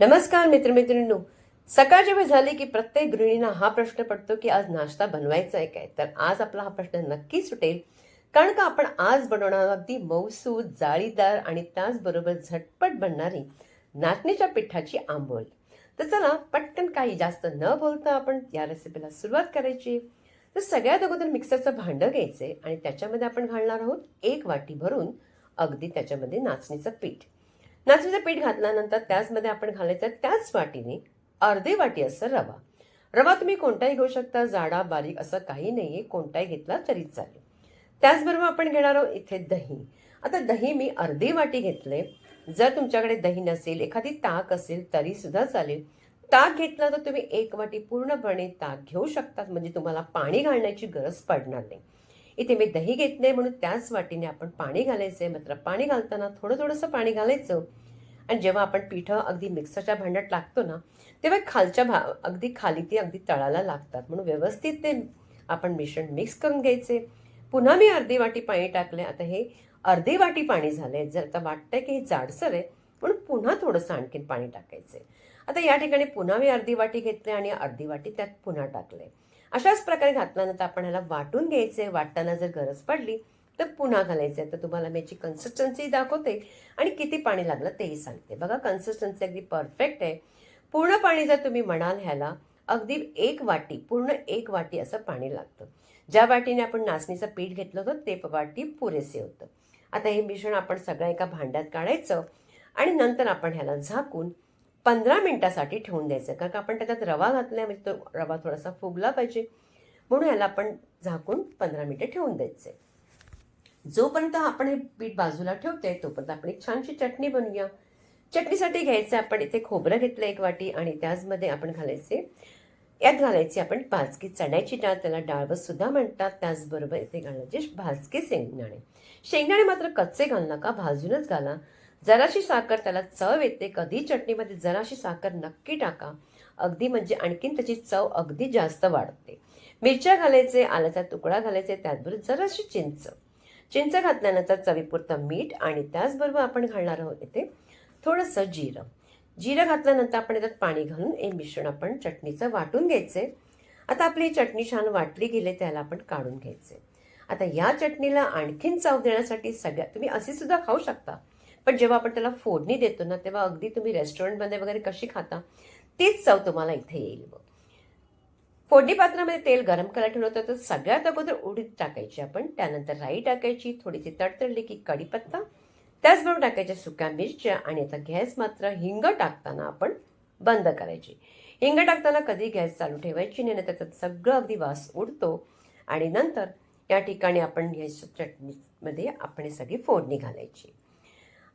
नमस्कार मित्रमैत्रिणींनो. सकाळ जेव्हा झाली की प्रत्येक गृहिणींना हा प्रश्न पडतो की आज नाश्ता बनवायचा आहे काय? तर आज आपला हा प्रश्न नक्की सुटेल. कारण का आपण आज बनवणार अगदी मऊसूद जाळीदार आणि त्याचबरोबर झटपट बनणारी नाचणीच्या पिठाची आंबोळी तर चला पटकन काही जास्त न बोलता आपण या रेसिपीला सुरुवात करायची. तर सगळ्यात अगोदर मिक्सरचं भांडं घ्यायचे आणि त्याच्यामध्ये आपण घालणार आहोत एक वाटी भरून अगदी त्याच्यामध्ये नाचणीचं पीठ. नाचणीचं पीठ घातल्यानंतर त्याचमध्ये आपण घालायचं त्याच वाटीने अर्धी वाटी असं रवा. रवा तुम्ही कोणताही घेऊ शकता जाडा बारीक असं काही नाही आहे कोणताही घेतला तरी चालेल. त्याचबरोबर आपण घेणार आहोत इथे दही. आता दही मी अर्धी वाटी घेतले. जर तुमच्याकडे दही नसेल एखादी ताक असेल तरी सुद्धा चालेल. ताक घेतला तर तुम्ही एक वाटी पूर्णपणे ताक घेऊ शकतात म्हणजे तुम्हाला पाणी घालण्याची गरज पडणार नाही. इथे मी दही घेतले म्हणून त्याच वाटीने आपण पाणी घालायचंय. मात्र पाणी घालताना थोडं थोडंसं पाणी घालायचं. आणि जेव्हा आपण पिठं अगदी मिक्सरच्या भांड्यात लागतो ना तेव्हा खालच्या भा अगदी खाली ती अगदी तळाला लागतात. म्हणून व्यवस्थित ते आपण मिश्रण मिक्स करून घ्यायचे. पुन्हा मी अर्धी वाटी पाणी टाकले आता हे अर्धी वाटी पाणी झालंय. जर आता वाटतंय की हे जाडसर आहे म्हणून पुन्हा थोडंसं आणखीन पाणी टाकायचंय. आता या ठिकाणी पुन्हा मी अर्धी वाटी घेतले आणि अर्धी वाटी त्यात पुन्हा टाकले अशाच प्रकारे घातल्यानंतर आपण ह्याला वाटून घ्यायचे वाटताना जर गरज पडली तर पुन्हा घालायचे तर तुम्हाला मी याची कन्सिस्टन्सी दाखवते आणि किती पाणी लागलं तेही सांगते. बघा कन्सिस्टन्सी अगदी परफेक्ट आहे. पूर्ण पाणी जर तुम्ही म्हणाल ह्याला अगदी एक वाटी पूर्ण एक वाटी असं पाणी लागतं. ज्या वाटीने आपण नाचणीचं पीठ घेतलं होतं ते वाटी पुरेसे होतं. आता हे मिश्रण आपण सगळं एका भांड्यात काढायचं आणि नंतर आपण ह्याला झाकून पंधरा मिनिटासाठी ठेवून द्यायचं. कारण का आपण त्याच्यात रवा घातला म्हणजे तो रवा थोडासा फुगला पाहिजे. म्हणून याला आपण झाकून पंधरा मिनिटं ठेवून द्यायचे. जोपर्यंत आपण हे पीठ बाजूला ठेवते तोपर्यंत आपण एक छानशी चटणी बनवूया. चटणीसाठी घ्यायचं आपण इथे खोबरं घेतलं एक वाटी आणि त्याचमध्ये आपण घालायचे यात घालायची आपण भाजकी चण्याची डाळ. त्याला डाळवत सुद्धा म्हणतात. त्याचबरोबर इथे घालायचे भाजके शेंगदाणे. शेंगदाणे मात्र कच्चे घाल नका भाजूनच घाला. जराशी साखर त्याला चव येते कधी चटणीमध्ये जराशी साखर नक्की टाका. अगदी म्हणजे आणखीन त्याची चव अगदी जास्त वाढते. मिरच्या घालायचे आल्याचा तुकडा घालायचे त्याचबरोबर जराशी चिंच. चिंच घातल्यानंतर चवीपुरतं मीठ आणि त्याचबरोबर आपण घालणार आहोत येथे थोडंसं जिरं. जिरं घातल्यानंतर आपण याच्यात पाणी घालून हे मिश्रण आपण चटणीचं वाटून घ्यायचे. आता आपली चटणी छान वाटली गेली त्याला आपण काढून घ्यायचे. आता या चटणीला आणखीन चव देण्यासाठी सगळ्या तुम्ही असे सुद्धा खाऊ शकता. पण जेव्हा आपण त्याला फोडणी देतो ना तेव्हा अगदी तुम्ही रेस्टॉरंटमध्ये वगैरे कशी खाता तीच चव तुम्हाला इथे येईल मग फोडणी पात्रामध्ये तेल गरम करायला ठेवलं होतं तर सगळ्यात अगोदर उडीद टाकायची आपण त्यानंतर राई टाकायची थोडीशी तडतडली की कढीपत्ता त्याचबरोबर टाकायच्या सुक्या मिरच्या आणि आता गॅस मात्र हिंग टाकताना आपण बंद करायची. हिंग टाकताना कधी गॅस चालू ठेवायची नाही त्याचा सगळं अगदी वास उडतो. आणि नंतर या ठिकाणी आपण या चटणीमध्ये आपण सगळी फोडणी घालायची.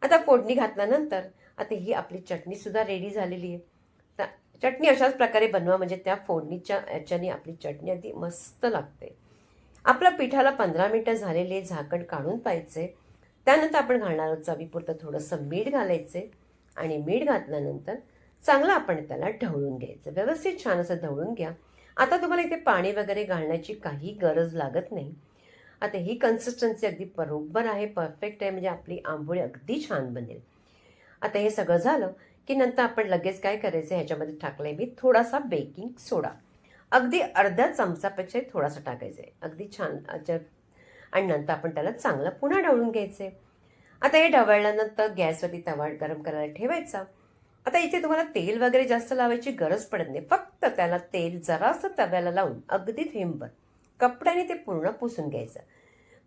आता फोडणी घातल्यानंतर आता ही आपली चटणीसुद्धा रेडी झालेली आहे. तर चटणी अशाच प्रकारे बनवा म्हणजे त्या फोडणीच्या याच्याने आपली चटणी अगदी मस्त लागते. आपल्या पिठाला पंधरा मिनटं झालेले झाकण काढून पाहायचे. त्यानंतर आपण घालणार आहोत चवीपुरतं थोडंसं मीठ घालायचे. आणि मीठ घातल्यानंतर चांगलं आपण त्याला ढवळून घ्यायचं. व्यवस्थित छान असं ढवळून घ्या. आता तुम्हाला इथे पाणी वगैरे घालण्याची काही गरज लागत नाही. आता ही कन्सिस्टन्सी अगदी बरोबर आहे परफेक्ट आहे म्हणजे आपली आंबोळी अगदी छान बनेल. आता हे सगळं झालं की नंतर आपण लगेच काय करायचं ह्याच्यामध्ये टाकलंय मी थोडासा बेकिंग सोडा अगदी अर्ध्या चमचापेक्षा थोडासा टाकायचं आहे अगदी छान आणि नंतर आपण त्याला चांगलं पुन्हा ढवळून घ्यायचे आता हे ढवळल्यानंतर गॅसवरती तवा गरम करायला ठेवायचा. आता इथे तुम्हाला तेल वगैरे जास्त लावायची गरज पडत नाही. फक्त त्याला तेल जरासं तव्याला लावून अगदी थेंबभर कपड्याने ते पूर्ण पुसून घ्यायचं.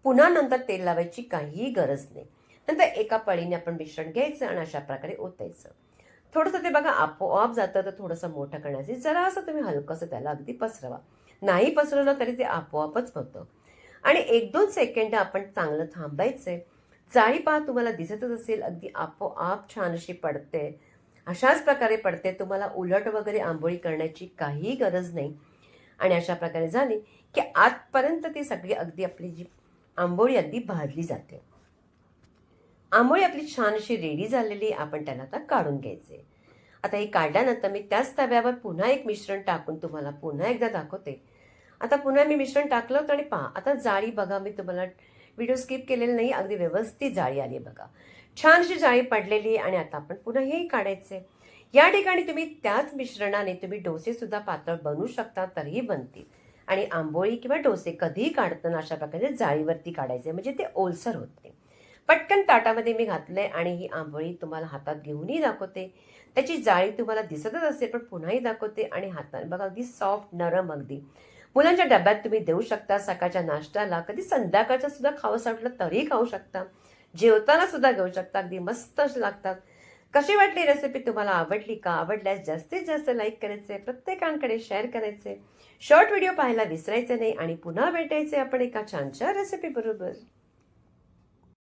पुन्हा नंतर तेल लावायची काहीही गरज नाही. नंतर एका पळीने आपण मिश्रण घ्यायचं आणि अशा प्रकारे ओतायचं. थोडंसं ते बघा आपोआप जातं तर थोडंसं मोठं करण्याचे जरा असं तुम्ही हलकंसं त्याला अगदी पसरवा. नाही पसरवलं तरी ते आपोआपच होतं. आणि एक दोन सेकंड आपण चांगलं थांबायचंय. जाळी पहा तुम्हाला दिसतच असेल अगदी आपोआप छान अशी पडते. अशाच प्रकारे पडते तुम्हाला उलट वगैरे आंबोळी करण्याची काहीही गरज नाही. आणि अशा प्रकारे झाली की आजपर्यंत ती सगळी अगदी आपली जी आंबोळी अगदी भाजली जाते. आंबोळी आपली छान अशी रेडी झालेली आपण त्याला आता काढून घ्यायचे. आता हे काढल्यानंतर मी त्याच तव्यावर पुन्हा एक मिश्रण टाकून तुम्हाला पुन्हा एकदा दाखवते. आता पुन्हा मी मिश्रण टाकलं होतं आणि पहा आता जाळी बघा मी तुम्हाला व्हिडिओ स्किप केलेला नाही अगदी व्यवस्थित जाळी आली बघा. छान अशी जाळी पडलेली आहे आणि आता आपण पुन्हा हेही काढायचे. या ठिकाणी तुम्ही त्याच मिश्रणाने तुम्ही डोसेसुद्धा पातळ बनवू शकता तरीही बनतील. आणि आंबोळी किंवा डोसे कधीही काढताना अशा प्रकारे जाळीवरती काढायचे म्हणजे ते ओलसर होते पटकन ताटामध्ये मी घातलंय आणि ही आंबोळी तुम्हाला हातात घेऊनही दाखवते. त्याची जाळी तुम्हाला दिसतच असेल पण पुन्हाही दाखवते आणि हाताने बघा अगदी सॉफ्ट नरम अगदी. मुलांच्या डब्यात तुम्ही देऊ शकता सकाळच्या नाश्त्याला कधी संध्याकाळचं सुद्धा खावंसं वाटलं तरी खाऊ शकता. जेवताना सुद्धा घेऊ शकता अगदी मस्त लागतात. कशी वाटली रेसिपी तुम्हाला आवडली का? आवडल्यास जास्तीत जास्त लाईक करायचे प्रत्येकांकडे शेअर करायचे. शॉर्ट व्हिडिओ पाहायला विसरायचे नाही आणि पुन्हा भेटायचे आपण एका छानशा रेसिपी बरोबर.